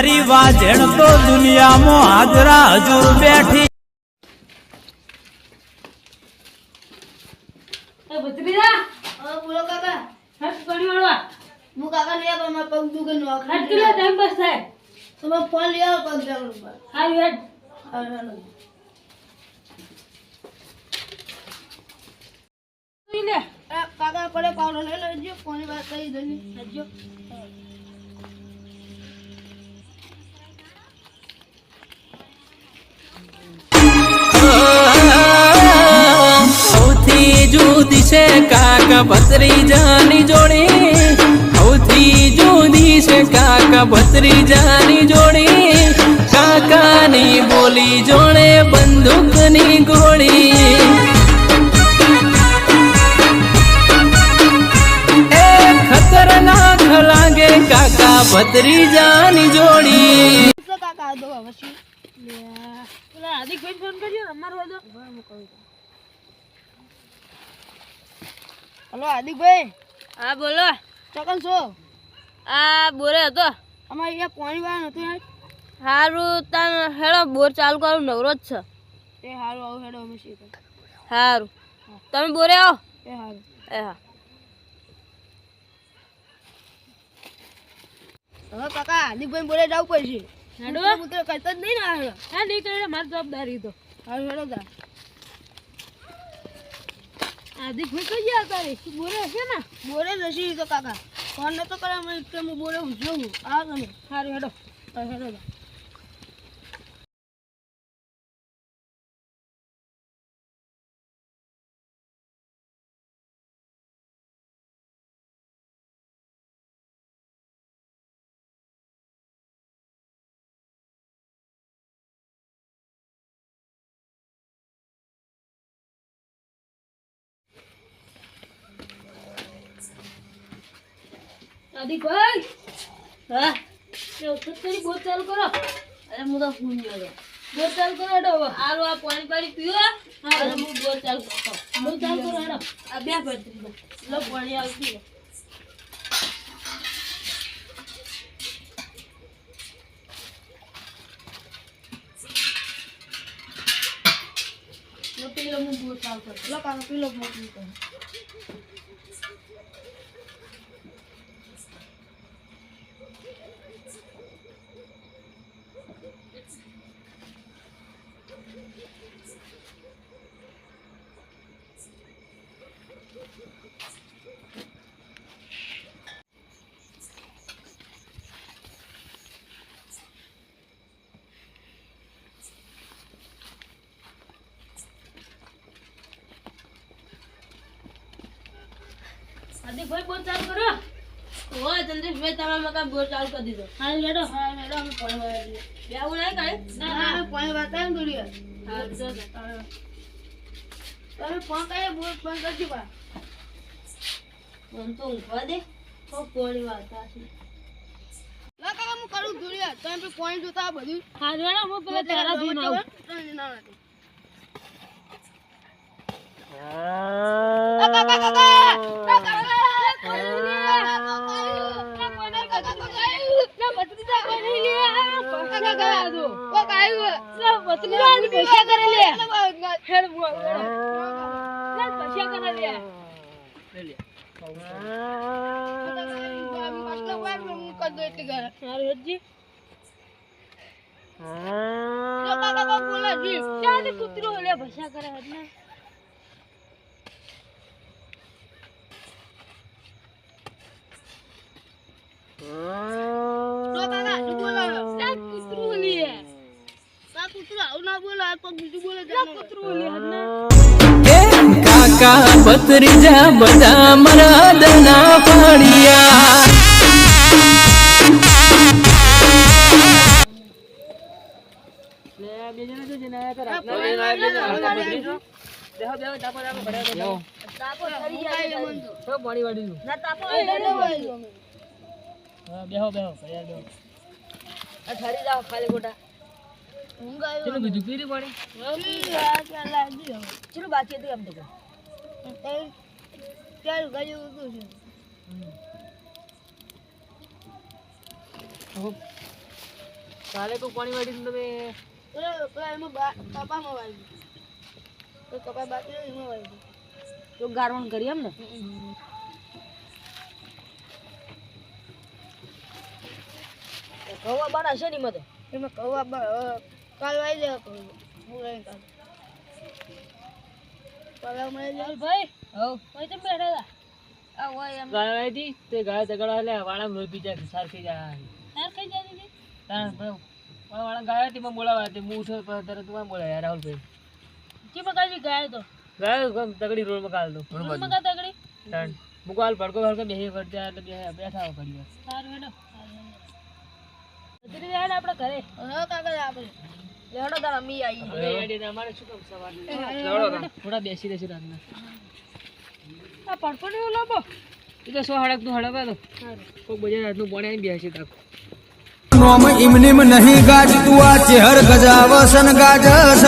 મારી વાજણ તો દુનિયામાં હાજરા હજુર બેઠી. કાકા. પડે પાવડો લઈ લેજો કોની વાત કરી દેજો છે, કાકા ભત્રીજાની જોડી. સૌથી જુદી છે, કાકા ભત્રીજાની જોડી. કાકાની બોલી જોડે, બંદૂકની ગોળી. ખતરનાક લાગે કાકા ભત્રીજાની જોડી. કાકા? આ દો હવે શું? પેલા હાર્દિકભાઈ ફોન કર્યો અમારો હતો હલો હાર્દિકભાઈ. હા બોલો. ચોકન છો? આ બોરે હતો અમારે અહીંયા પાણી વાળા નતું યાર હારું તાન હેડો બોર ચાલુ કરું નવરો જ છે. એ હારું આવું હેડો અમે શીખો. સારું તમે બોરે આવો. એ હારું. એ હા. હવે કાકા હાર્દિકભાઈ બોલે જવું પડશે. હેડો. પુત્ર કરતો જ નહીં ને હા નહીં કરે મારી જવાબદારી તો. હારું હેડો તા હાર્દિકભાઈ કઈ ગયા તારે? બોરે છે ને? બોરે નથી તો કાકા. ફોન નતો કરે અમે એટલે હું જોઉં. આ તમે. હારું હેડો. હેડો તા હાર્દિકભાઈ હા. કરી બોર ચાલુ કરો. અરે હું તો ફોન ગયો બોર ચાલુ કરો હેડો હારું આ પાણી પાણી પીવો હા. હું બોર ચાલુ કરતો. બોર ચાલુ કરો હેડો. આ બે ભત્રીજા લો, પાણી આવતી લો, પીલો હું બોર ચાલુ કરતો. લો કાકા પીલો મોકલી તો હાર્દિકભાઈ બોર ચાલુ કરો. હોય ચંદ્રેશભાઈ તમારા મકાન બોર ચાલુ કરી દીધો. હા લેડો હા હેડો અમે પાણી વાળા. બેવું નહીં કાંઈ? ના ના પાણી હા તો તમે ફોન કરીએ બોલ ફોન કરજો બા. મને તો ઊંઘવા દે. તો પોણી વાળતા છે. લા કાકા હું કરું વાર તમે પેલું પાણી જોતા બધું. હા પેલા તારા કાકા, કાકા! કાકા! કોક આવ્યું. આવી પાછલા વાર હું કરી દઉં એટલી ઘરે. જો કાકા કોક બોલે જી. કૂતરો લે ભસા કરે એટલે જો કાકા શું બોલે કૂતરો લે આ કૂતરું કોક ભત્રીજા બધા મરદના પાડિયા તાપો કરી જાય મન તો. ના તાપો એ હેડો વાળી અમે. આ ઠરી જાઓ ખાલી ખોટા ઊંઘ બીજું પીરી હવે. ચલો બાકી હતું એમ તો ચાલ ત્યારે- ત્યારે ગાયું ઊંઘું છે. કાલે કોઈ પાણી વાળી તમે એમાં બા- કપામાં વાળી. તો કપા બાકી એમાં વાળી તો ગારવણ કરી એમ ને? ઘઉં બાર છે ની મતે એમાં કવા બા- કાલ વાઈ દેવા કહું હું લઈને કાલ. પગાર મળી જાય. ભાઈ હવ ભાઈ તમે બેઠા હતા? આ હોય એમ. ગાય હતી તે ગાય તગડા એટલે વાળા લોહી પી જાય સાર જાય. તાર કઈ જતી હતી તાણ પેલો વાળા ગાય હતી મને બોલાવા હતી. હું ઉઠ્યો તરત તું બોલાયા રાહુલભાઈ. કી બગાડી ગાય તો? ગાય ગમ તગડી રોડમાં કાલ તો મગા તગડી? તાણ મુકાલ ભડકો ભડકો બેસી કરતા એટલે બે- બેઠા હો વાર. સારું હેડો. આપણે ઘરે. હા કાકા આપણે લેડો તાર અમ્મી આવી રેડી અમારે શું કામ સવારે? થોડા બેસી રહેશે રાતના. આ પડપડ એવું લાવો એ તો સો હડકનું હડક હતો કોઈ બજાર રાતનું પોણે આવીને બેસી તાકો નોમ ઇમનીમ નહીં ગાજ તું આ ચેહર ગાજ ગાજસ.